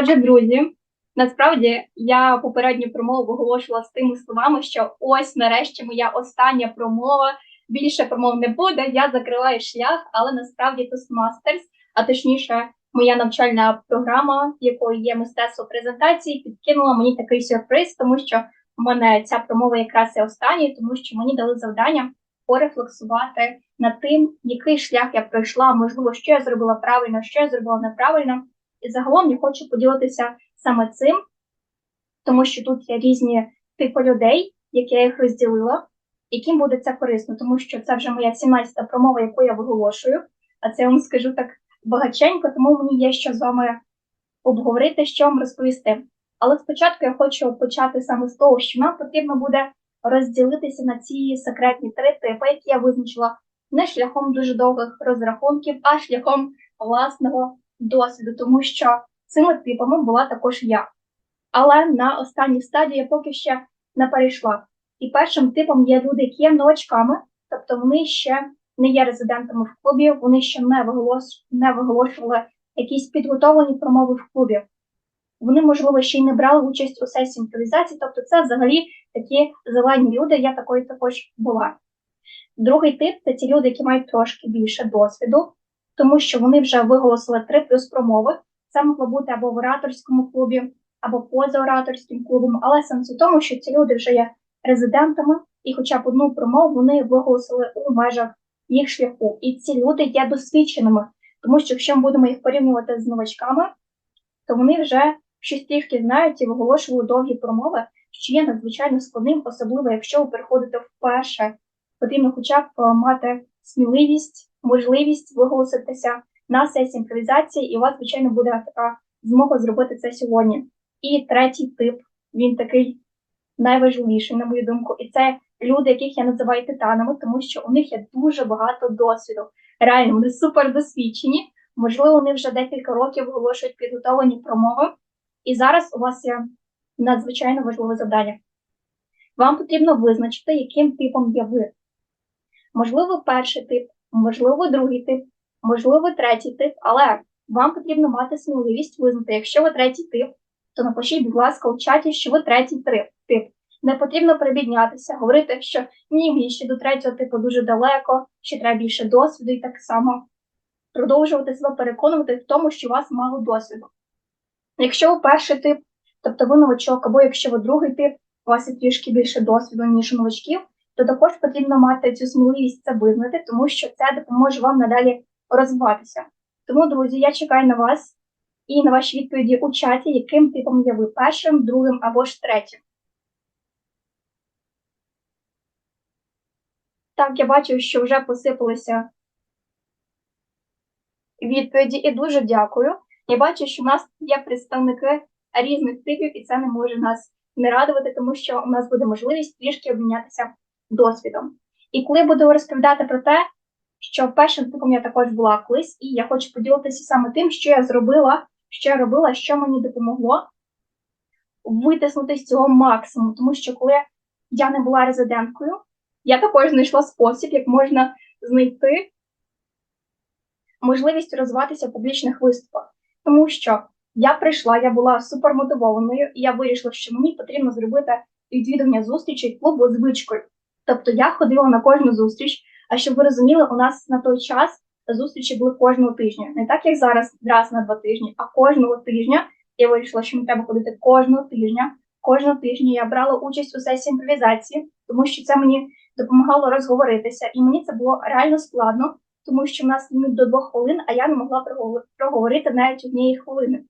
Отже, друзі, насправді я попередню промову оголошувала з тими словами, що ось нарешті моя остання промова. Більше промов не буде. Я закриваю шлях, але насправді Toastmasters, а точніше, моя навчальна програма, в якої є мистецтво презентації, підкинула мені такий сюрприз, тому що в мене ця промова якраз і остання, тому що мені дали завдання порефлексувати над тим, який шлях я пройшла, можливо, що я зробила правильно, що я зробила неправильно. І загалом я хочу поділитися саме цим, тому що тут є різні типи людей, які я їх розділила, яким буде це корисно, тому що це вже моя 17-та промова, яку я виголошую, а це я вам скажу так багаченько, тому мені є що з вами обговорити, що вам розповісти. Але спочатку я хочу почати саме з того, що нам потрібно буде розділитися на ці секретні три типи, які я визначила не шляхом дуже довгих розрахунків, а шляхом власного досвіду, тому що цими типами була також я. Але на останній стадії я поки ще не перейшла. І першим типом є люди, які є новачками, тобто вони ще не є резидентами в клубі, вони ще не виголос... не виголошували якісь підготовлені промови в клубі. Вони, можливо, ще й не брали участь у сесії імпровізації, тобто це взагалі такі зелені люди, я такою також була. Другий тип це ті люди, які мають трошки більше досвіду, тому що вони вже виголосили три плюс промови. Це могло бути або в ораторському клубі, або поза ораторським клубом, але сенс у тому, що ці люди вже є резидентами, і хоча б одну промову вони виголосили у межах їх шляху. І ці люди є досвідченими, тому що якщо ми будемо їх порівнювати з новачками, то вони вже щось трішки знають і виголошували довгі промови, що є надзвичайно складним, особливо якщо ви приходите вперше. Потрібно хоча б мати сміливість, можливість виголоситися на сесії імпровізації, і у вас, звичайно, буде така змога зробити це сьогодні. І третій тип, він такий найважливіший, на мою думку, і це люди, яких я називаю титанами, тому що у них є дуже багато досвіду. Реально, вони супер досвідчені. Можливо, вони вже декілька років оголошують підготовлені промови. І зараз у вас є надзвичайно важливе завдання. Вам потрібно визначити, яким типом є ви. Можливо, перший тип, можливо, другий тип, можливо, третій тип, але вам потрібно мати сміливість визнати, якщо ви третій тип, то напишіть, будь ласка, у чаті, що ви третій тип. Не потрібно прибіднятися, говорити, що ні, мені ще до третього типу дуже далеко, ще треба більше досвіду, і так само продовжувати себе переконувати в тому, що у вас мало досвіду. Якщо ви перший тип, тобто ви новачок, або якщо ви другий тип, у вас є трішки більше досвіду, ніж у новачків, то також потрібно мати цю сміливість це визнати, тому що це допоможе вам надалі розвиватися. Тому, друзі, я чекаю на вас і на ваші відповіді у чаті, яким типом є ви першим, другим або ж третім. Так, я бачу, що вже посипалися відповіді і дуже дякую. Я бачу, що в нас є представники різних типів, і це не може нас не радувати, тому що у нас буде можливість трішки обмінятися досвідом. І коли буду розповідати про те, що першим типом я також була колись, і я хочу поділитися саме тим, що я зробила, що я робила, що мені допомогло витиснути з цього максимум, тому що коли я не була резиденткою, я також знайшла спосіб, як можна знайти можливість розвиватися в публічних виступах. Тому що я прийшла, я була супермотивованою, і я вирішила, що мені потрібно зробити відвідування зустрічей клубу звичкою. Тобто я ходила на кожну зустріч, а щоб ви розуміли, у нас на той час зустрічі були кожного тижня. Не так, як зараз, раз на два тижні, а кожного тижня я вирішила, що мені треба ходити кожного тижня. Кожного тижня я брала участь у сесії імпровізації, тому що це мені допомагало розговоритися, і мені це було реально складно, тому що в нас ліміт до двох хвилин, а я не могла проговорити навіть однієї хвилини.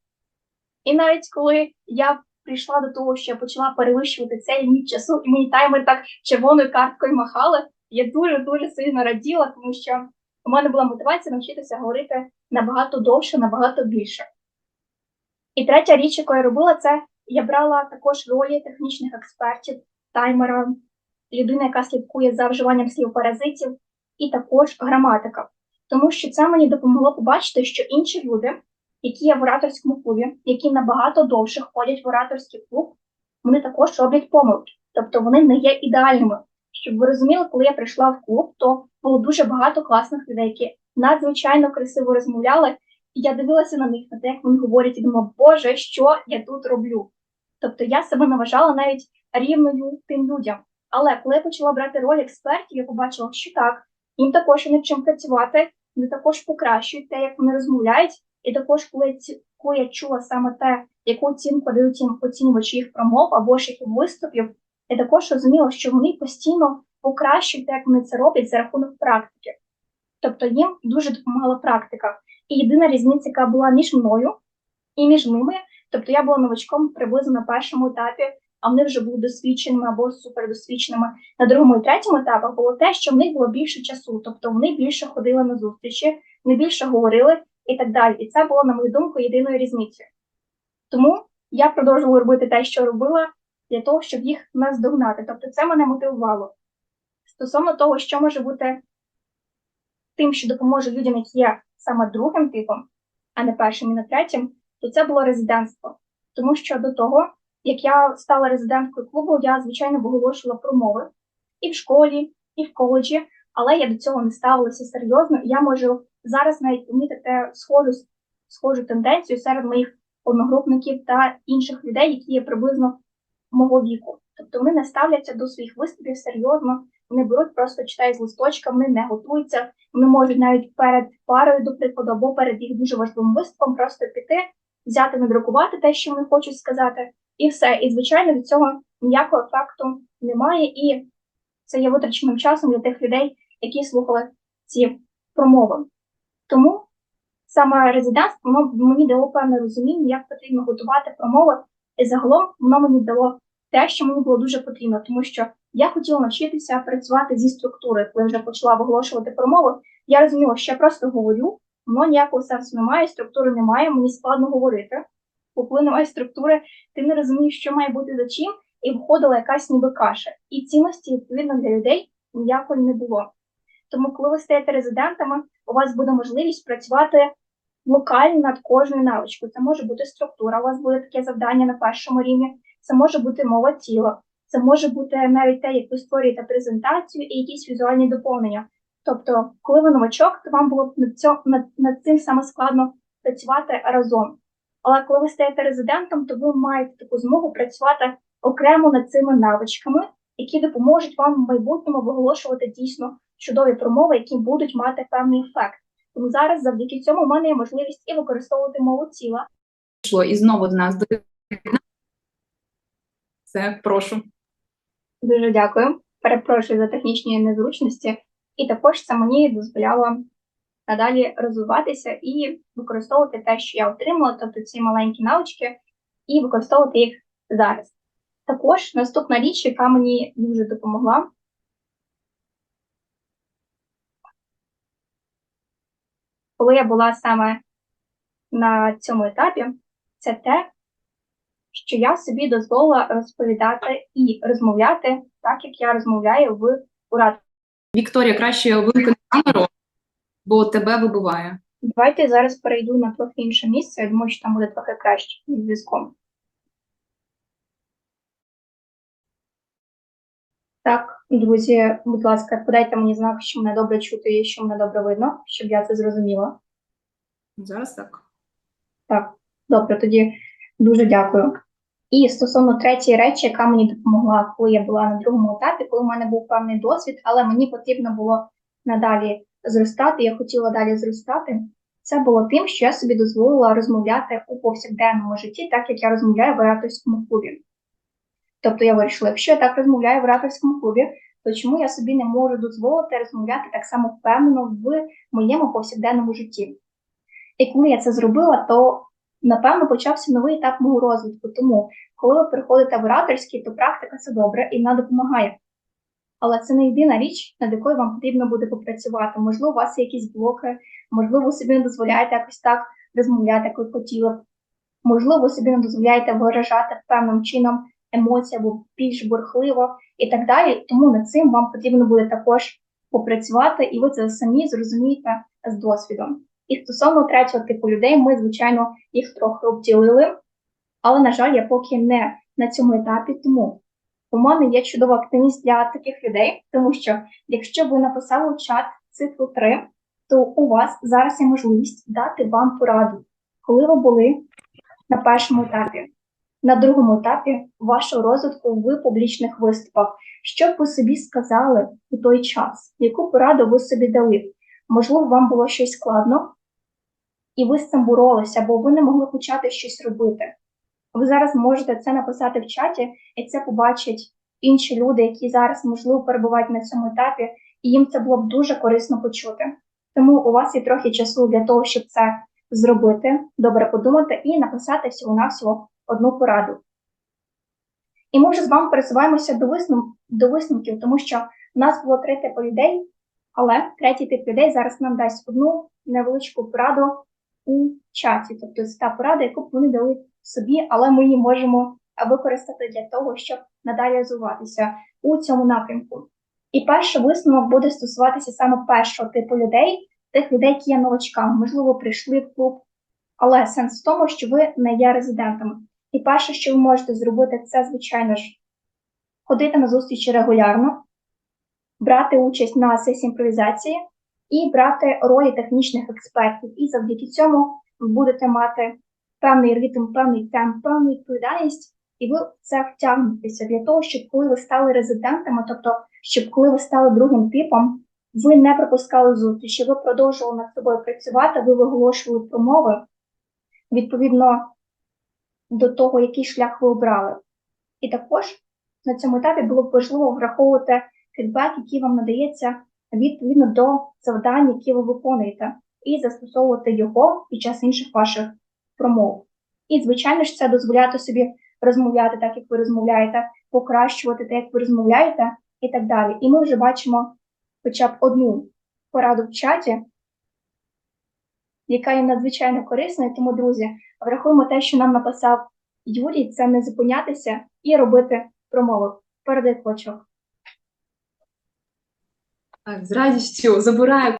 І навіть коли я прийшла до того, що я почала перевищувати цей ліміт часу, і мені таймер так червоною карткою махали, я дуже-дуже сильно раділа, тому що у мене була мотивація навчитися говорити набагато довше, набагато більше. І третя річ, яку я робила, це я брала також ролі технічних експертів, таймера, людина, яка слідкує за вживанням слів паразитів, і також граматика. Тому що це мені допомогло побачити, що інші люди, які є в ораторському клубі, які набагато довше ходять в ораторський клуб, вони також роблять помилки. Тобто вони не є ідеальними. Щоб ви розуміли, коли я прийшла в клуб, то було дуже багато класних людей, які надзвичайно красиво розмовляли, І я дивилася на них, на те, як вони говорять, і думала, Боже, що я тут роблю? Тобто я себе не вважала навіть рівною тим людям. Але коли я почала брати роль експертів, я побачила, що так, їм також є над чим працювати, вони також покращують те, як вони розмовляють, і також, коли, ці- коли я чула саме те, яку оцінку дають їм оцінювачі їх промов або ж їх виступів, я також розуміла, що вони постійно покращують як вони це роблять за рахунок практики. Тобто їм дуже допомагала практика. І єдина різниця, яка була між мною і між ними, тобто я була новачком приблизно на першому етапі, а вони вже були досвідченими або супердосвідченими. На другому і третьому етапах було те, що в них було більше часу, тобто вони більше ходили на зустрічі, вони більше говорили і так далі. І це було, на мою думку, єдиною різницею. Тому я продовжувала робити те, що робила, для того, щоб їх наздогнати. Тобто це мене мотивувало. Стосовно того, що може бути тим, що допоможе людям, які є саме другим типом, а не першим і не третім, то це було резидентство. Тому що до того, як я стала резиденткою клубу, я звичайно виголошувала промови і в школі, і в коледжі, але я до цього не ставилася серйозно. І я можу зараз навіть помітити схожу, схожу тенденцію серед моїх одногрупників та інших людей, які є приблизно мого віку. Тобто вони не ставляться до своїх виступів серйозно, вони беруть, просто читають з листочка, вони не готуються, вони можуть навіть перед парою, до прикладу, або перед їх дуже важливим виступом просто піти, взяти, надрукувати те, що вони хочуть сказати, і все. І, звичайно, від цього ніякого ефекту немає, і це є витраченим часом для тих людей, які слухали ці промови. Тому саме резидентство воно мені дало певне розуміння, як потрібно готувати промови, і загалом воно мені дало те, що мені було дуже потрібно, тому що я хотіла навчитися працювати зі структурою. Коли вже почала виголошувати промови, я розуміла, що я просто говорю, воно ніякого сенсу немає, структури немає, мені складно говорити. Бо коли немає структури, ти не розумієш, що має бути за чим, і виходила якась ніби каша. І цінності, відповідно, для людей ніякої не було. Тому, коли ви стаєте резидентами, у вас буде можливість працювати локально над кожною навичкою. Це може бути структура, у вас буде таке завдання на першому рівні, це може бути мова тіла, це може бути навіть те, як ви створюєте презентацію і якісь візуальні доповнення. Тобто, коли ви новачок, то вам було б над, цьо, над, над цим саме складно працювати разом. Але коли ви стаєте резидентом, то ви маєте таку змогу працювати окремо над цими навичками, які допоможуть вам в майбутньому виголошувати дійсно чудові промови, які будуть мати певний ефект. Тому зараз, завдяки цьому, в мене є можливість і використовувати мову тіла, Пішло і знову до нас це прошу. Дуже дякую. Перепрошую за технічні незручності. І також це мені дозволяло надалі розвиватися і використовувати те, що я отримала, тобто ці маленькі навички, і використовувати їх зараз. Також наступна річ, яка мені дуже допомогла, коли я була саме на цьому етапі, це те, що я собі дозволила розповідати і розмовляти так, як я розмовляю в урад. Вікторія, краще вимкни камеру, бо тебе вибиває. Давайте я зараз перейду на трохи інше місце. Я думаю, що там буде трохи краще зв'язком. Так, друзі, будь ласка, подайте мені знак, що мене добре чути і що мене добре видно, щоб я це зрозуміла. Зараз так. Так, добре, тоді дуже дякую. І стосовно третьої речі, яка мені допомогла, коли я була на другому етапі, коли в мене був певний досвід, але мені потрібно було надалі зростати, я хотіла далі зростати. Це було тим, що я собі дозволила розмовляти у повсякденному житті, так як я розмовляю в ораторському клубі. Тобто я вирішила, якщо я так розмовляю в ораторському клубі, то чому я собі не можу дозволити розмовляти так само впевнено в моєму повсякденному житті? І коли я це зробила, то напевно почався новий етап мого розвитку. Тому, коли ви приходите в ораторський, то практика це добре і вона допомагає. Але це не єдина річ, над якою вам потрібно буде попрацювати. Можливо, у вас є якісь блоки, можливо, ви собі не дозволяєте якось так розмовляти, як ви хотіли б. Можливо, ви собі не дозволяєте виражати певним чином емоції або більш бурхливо і так далі. Тому над цим вам потрібно буде також попрацювати, і ви це самі зрозумієте з досвідом. І стосовно третього типу людей, ми, звичайно, їх трохи обділили, але, на жаль, я поки не на цьому етапі. Тому у мене є чудова активність для таких людей, тому що якщо ви написали у чат цифру 3, то у вас зараз є можливість дати вам пораду, коли ви були на першому етапі, на другому етапі вашого розвитку в публічних виступах. Що б ви собі сказали у той час? Яку пораду ви собі дали? Можливо, вам було щось складно, і ви з цим боролися, бо ви не могли почати щось робити. Ви зараз можете це написати в чаті, і це побачать інші люди, які зараз, можливо, перебувають на цьому етапі, і їм це було б дуже корисно почути. Тому у вас є трохи часу для того, щоб це зробити, добре подумати і написати всього-навсього одну пораду. І ми вже з вами пересуваємося до, висну- до висновків, тому що в нас було три типи людей, але третій тип людей зараз нам дасть одну невеличку пораду у чаті. Тобто це та порада, яку б вони дали собі, але ми її можемо використати для того, щоб надалі розвиватися у цьому напрямку. І перший висновок буде стосуватися саме першого типу людей, тих людей, які є новачками, можливо, прийшли в клуб, але сенс в тому, що ви не є резидентами. І перше, що ви можете зробити, це, звичайно ж, ходити на зустрічі регулярно, брати участь на сесії імпровізації і брати ролі технічних експертів. І завдяки цьому ви будете мати певний ритм, певний темп, певну відповідальність, і ви це втягнетеся для того, щоб коли ви стали резидентами, тобто, щоб коли ви стали другим типом, ви не пропускали зустрічі, ви продовжували над собою працювати, ви виголошували промови відповідно до того, який шлях ви обрали. І також на цьому етапі було б важливо враховувати фідбек, який вам надається відповідно до завдань, які ви виконуєте, і застосовувати його під час інших ваших промов. І, звичайно ж, це дозволяти собі розмовляти так, як ви розмовляєте, покращувати те, як ви розмовляєте, і так далі. І ми вже бачимо хоча б одну пораду в чаті, яка є надзвичайно корисною. Тому, друзі, врахуємо те, що нам написав Юрій, це не зупинятися і робити промову Передай клочок. Так, з радістю забираю